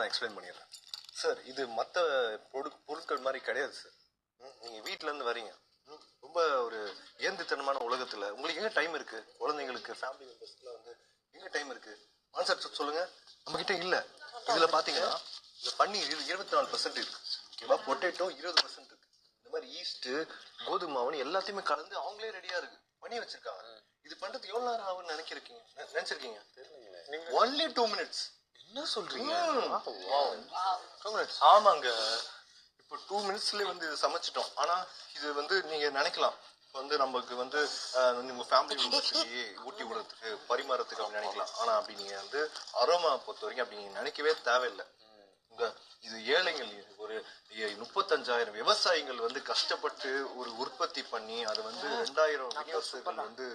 நான் எக்ஸ்பிளைன் பண்ணிடுறேன். சார் இது மற்ற பொரு பொருட்கள் மாதிரி கிடையாது சார் ம், நீங்க வீட்ல இருந்து வரீங்க ரொம்ப ஒரு இயந்திரத்தனமான உலகத்துல. உங்களுக்கு எங்க டைம் இருக்கு? குழந்தைங்களுக்கு ஃபேமிலி மெம்பர்ஸ்க்குலாம் வந்து எங்க டைம் இருக்கு? கான்செப்ட் சொல்லுங்க. நம்ம கிட்ட இல்ல. இதுல பாத்தீங்கன்னா இந்த பன்னீர் இருபத்தி நாலு பர்சன்ட் இருக்கு. ஓகேவா பொட்டேட்டோ இருபது பர்சன்ட் இருக்கு. இந்த மாதிரி ஈஸ்ட் கோதுமை மாவுன்னு எல்லாத்தையுமே கலந்து அவங்களே ரெடியா இருக்கு. பண்ணி வச்சிருக்காங்க. இது பண்றதுக்கு எவ்வளவு நேரம் ஆகும்னு நினைக்கிறீங்க? நினைச்சிருக்கீங்க? ஒன்லி டூ மினிட்ஸ் என்ன சொல்றீங்க? ஆமாங்க இப்போ டூ மினிட்ஸ்ல வந்து இது சமைச்சிட்டோம். ஆனா இது வந்து நீங்க நினைக்கலாம். வந்து நமக்கு வந்து அஹ், உங்க ஃபேமிலி மெம்பர்ஸ்க்கு ஊட்டி விடுறதுக்கு பரிமாறதுக்கு அப்படி நினைக்கலாம். ஆனா அப்படி நீங்க வந்து அரோமா பொறுத்த வரைக்கும் அப்படி நீங்க நினைக்கவே தேவையில்லை. உங்க இது எ- முப்பத்தஞ்சாயிரம் விவசாயிகள் வந்து கஷ்டப்பட்டு ஒரு உற்பத்தி பண்ணி அது வந்து ரெண்டாயிரம் விநியோகஸ்தர்கள் வந்து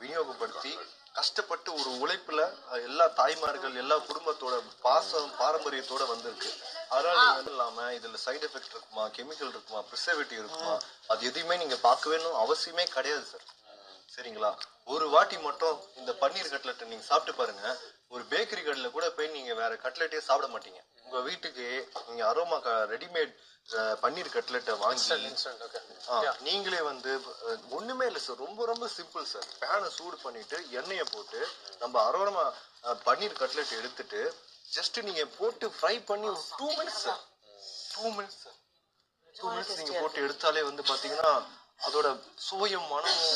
விநியோகப்படுத்தி கஷ்டப்பட்டு ஒரு உழைப்புல எல்லா தாய்மார்கள் எல்லா குடும்பத்தோட பாசம் பாரம்பரியத்தோட வந்திருக்கு. அதனால நீங்க வந்து இல்லாம இதுல சைடு எஃபெக்ட் இருக்குமா கெமிக்கல் இருக்குமா ப்ரிசர்வேட்டிவ் இருக்குமா அது எதையுமே நீங்க பார்க்கவேணும் அவசியமே கிடையாது சார் சரிங்களா? ஒரு வாட்டி மட்டும் இந்த பன்னீர் கட்லெட்டை நீங்க சாப்பிட்டு பாருங்க. ஒரு பேக்கரி கடையில கூட போய் நீங்க வேற கட்லெட்டே சாப்பிட மாட்டீங்க. உங்க வீட்டுக்கு நீங்க அரோமா ரெடிமேட் பன்னீர் கட்லெட்டை வாங்கி நீங்களே வந்து ஒண்ணுமே இல்லை சார் ரொம்ப ரொம்ப சிம்பிள் சார் பேனை சூடு பண்ணிட்டு எண்ணெயை போட்டு நம்ம அரோமா பன்னீர் கட்லெட் எடுத்துட்டு ஜஸ்ட் நீங்க போட்டு ஃப்ரை பண்ணி two minutes sir two minutes sir two minutes நீங்க போட்டு எடுத்தாலே வந்து பாத்தீங்கன்னா அதோட சுவையும் மனமும்